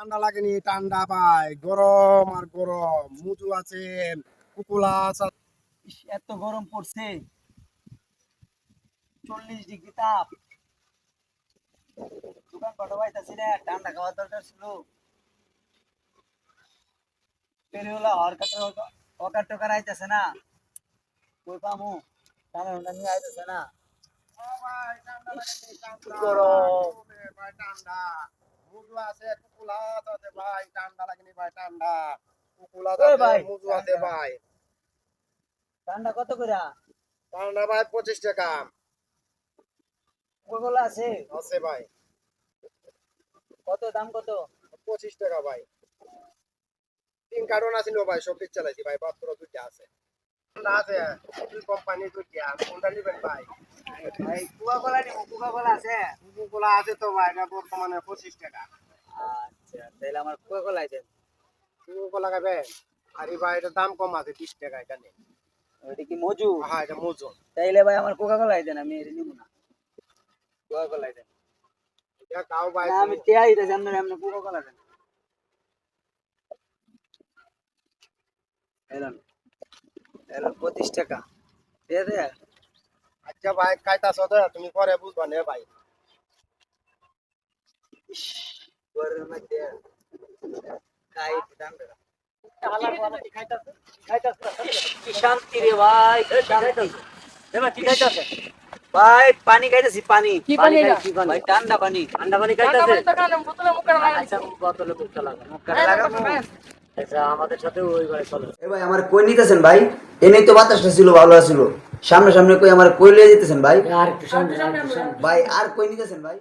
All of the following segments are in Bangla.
ঠান্ডা লাগেনি ঠান্ডা পাই গরম আর গরম মুজু আছে কুকুলা আছে। এত গরম পড়ছে। চল্লিশ ডিগ্রি তাপ। দোকান কটা পাইতাছি রে ঠান্ডা খাওয়ার দরকার ছিল। পেরিওলা হরকার অকার টকার আইতাছে না। কই পামু? ঠান্ডা ঠান্ডা নিয়ে আইতাছে না। ও ভাই ঠান্ডা লাগেনি ঠান্ডা। গরম। ঠান্ডা। মুজু আছে কুকুলা আছে ভাই ঠান্ডা লাগেনি ভাই ঠান্ডা কুকুলা আছে ভাই, মুজু আছে ভাই। ঠান্ডা কত ঠান্ডা ভাই পঁচিশ টাকা। ওগুলো আছে? আছে ভাই। কত দাম কত? পঁচিশ টাকা ভাই। তিন কার্টন আছে নো ভাই সব চালাইছি ভাই মাত্র দুইটা আছে। কোম্পানি ভাই? ভাই কুকা কোলা নিব কুকা কোলা আছে আছে তো ভাই এটা বর্তমানে পঁচিশ টাকা। আচ্ছা তাহলে আমার কুকা দেন। আর এই ভাই এটার দাম কম আছে বিশ টাকা এটা নেই কি মজু হ্যাঁ এটা মজুন তাইলে ভাই আমার কোকা কোলাই দেন আমি এটা নিব না। কোকা কোলাই দেন। এটা খাও ভাই আমি টিয়া দিতেছি আপনার আপনি কোকা কোলা দেন। এলাম পঁচিশ টাকা। ঠিক আছে আচ্ছা ভাই খাইতাছ তো তুমি পরে বুঝবা নে ভাই। ঘরের মধ্যে খাই দাম পানি খাইতেছি পানি। পানি ঠান্ডা পানি। ঠান্ডা পানি ঠান্ডা পানি তো খাওয়ালাম, বোতলে মুখে লাগাই দিছি। মুখ কাটে লাগাবো। এ ভাই আমার কই নিতেছেন ভাই এনেই তো বাতাসটা ছিল ভালো ছিল সামনে সামনে কই আমার কই লিয়ে যেতেছেন ভাই ভাই আর কই নিতেছেন ভাই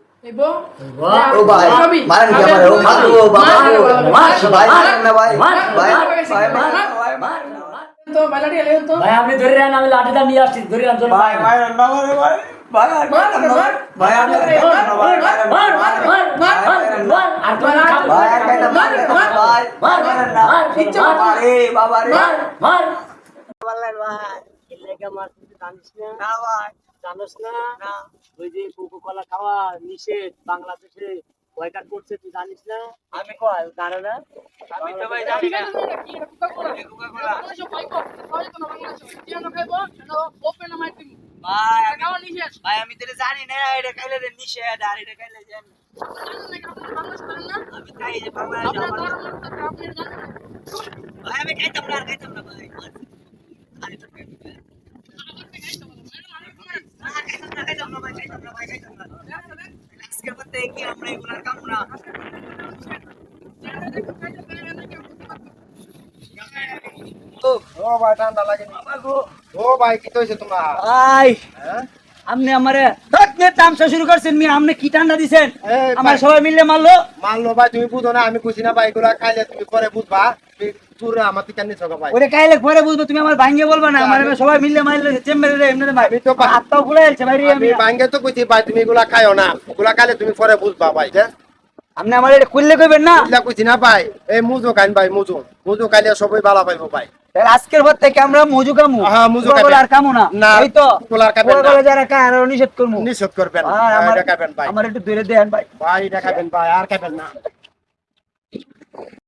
ও ভাই মারেন কি আমার ও রবি, ও বাবা মার, ও মার, মার মার, ভাই মারেন না ভাই মার, ভাই ভাই মার, মার মার। ভাই তো বাইলাটি এলে তো। ভাই আপনি ধরে রান আমি লাঠিটা নিয়ে আসছি ধরে রান ভাই ভাই ভাই জানোস না ওই যে কোকো কলা খাওয়া নিষেধ বাংলাদেশে বয়কাট করছে তুই জানিস না আমি কয় জানো না আমি তো ভাই জানি না কোকো কোকো ভাই আমি তো জানি না এটা খাইলে নিষেধ আর এটা খাইলে যে আমি খাই যে ভাই আমি ঠান্ডা লাগে না ও ভাই কি হয়েছে তোমার? ভাই হ্যাঁ? আপনি আমারে ধক তামসা শুরু করছেন মি আপনি কি ঠান্ডা দিছেন? আমার ভাই। সবাই মিলে মারলো। ভাই তুমি বুঝো না আমি কইছি না ভাই এগুলা খাইলে তুমি পরে বুঝবা। আমার থেকে নিছো ভাই। ওরে কাইলে পরে বুঝব তুমি আমার ভাঙ্গে বলবা না আমার সবাই মিলে মারলে চেম্বারে রে এমনি ভাই আমি তো বা- হাতটাও ফুলে যাচ্ছে ভাই আমি আমি তো কইছি ভাই তুমি এগুলা খাইও না। এগুলা খাইলে তুমি পরে বুঝবা ভাই আপনি আমার এটা খুললে কইবেন না? কইছি না ভাই এই মুজো খাইন ভাই মুজো। মুজো খাইলে সবাই ভালো পাইবো ভাই। আজকের পর থেকে আমরা মজু কামু হ্যাঁ, মজু আর কামু না। না, এই তো আর খাবেন না। কোকা-কোলা যারা খায় আর নিষেধ করমু। নিষেধ করবেন। আমার এটা খাবেন ভাই। আমার একটু দূরে দেন ভাই। ভাই এটা খাবেন ভাই আর খাবেন না।